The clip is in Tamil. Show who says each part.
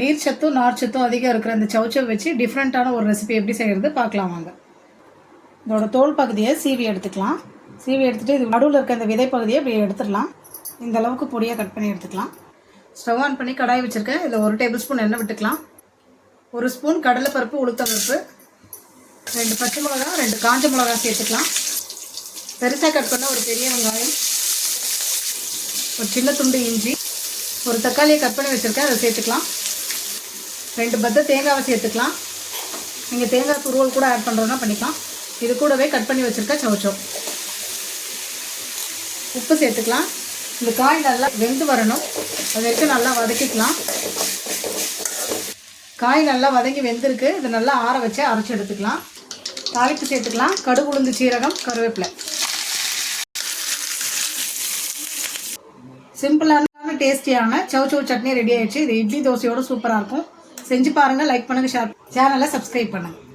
Speaker 1: நீர்ச்சத்தும் நார்ச்சத்தும் அதிகம் இருக்கிற இந்த சவுச்சவ் வச்சு டிஃப்ரெண்ட்டான ஒரு ரெசிபி எப்படி செய்கிறது பார்க்கலாம் வாங்க. இதோட தோல் பகுதியை சீவி எடுத்துக்கலாம். சீவி எடுத்துகிட்டு இது நடுவில் இருக்க இந்த விதை பகுதியை இப்படி எடுத்துடலாம். இந்த அளவுக்கு பொடியாக கட் பண்ணி எடுத்துக்கலாம். ஸ்டவ் ஆன் பண்ணி கடாய் வச்சுருக்கேன். இதில் ஒரு டேபிள் ஸ்பூன் எண்ணெய் விட்டுக்கலாம். ஒரு ஸ்பூன் கடலைப்பருப்பு உளுத்தம்பருப்பு ரெண்டு பச்சை மிளகா ரெண்டு காஞ்ச மிளகா சேர்த்துக்கலாம். பெருசாக கட் பண்ண ஒரு பெரிய வெங்காயம் ஒரு சின்ன துண்டு இஞ்சி ஒரு தக்காளியை கட் பண்ணி வச்சுருக்கேன். அதை சேர்த்துக்கலாம். ரெண்டு பத்த தேங்காவை சேர்த்துக்கலாம். நீங்கள் தேங்காய் துருவல் கூட ஆட் பண்ணுறோன்னா பண்ணிக்கலாம். இது கூடவே கட் பண்ணி வச்சுருக்க சவுச்சோ உப்பு சேர்த்துக்கலாம். இந்த காய் நல்லா வெந்து வரணும். அது வரைக்கும் நல்லா வதக்கிக்கலாம். காய் நல்லா வதங்கி வெந்திருக்கு. இதை நல்லா ஆற வச்சு அரைச்சி எடுத்துக்கலாம். தாளிப்பு சேர்த்துக்கலாம். கடுகு உளுந்து சீரகம் கருவேப்பிலை. சிம்பிளான டேஸ்டியான சவ் சவு சட்னி ரெடி ஆயிடுச்சு. இது இட்லி தோசையோட சூப்பராக இருக்கும். செஞ்சு பாருங்கள் லைக் பண்ணுங்கள் ஷேர் சேனலை சப்ஸ்கிரைப் பண்ணுங்கள்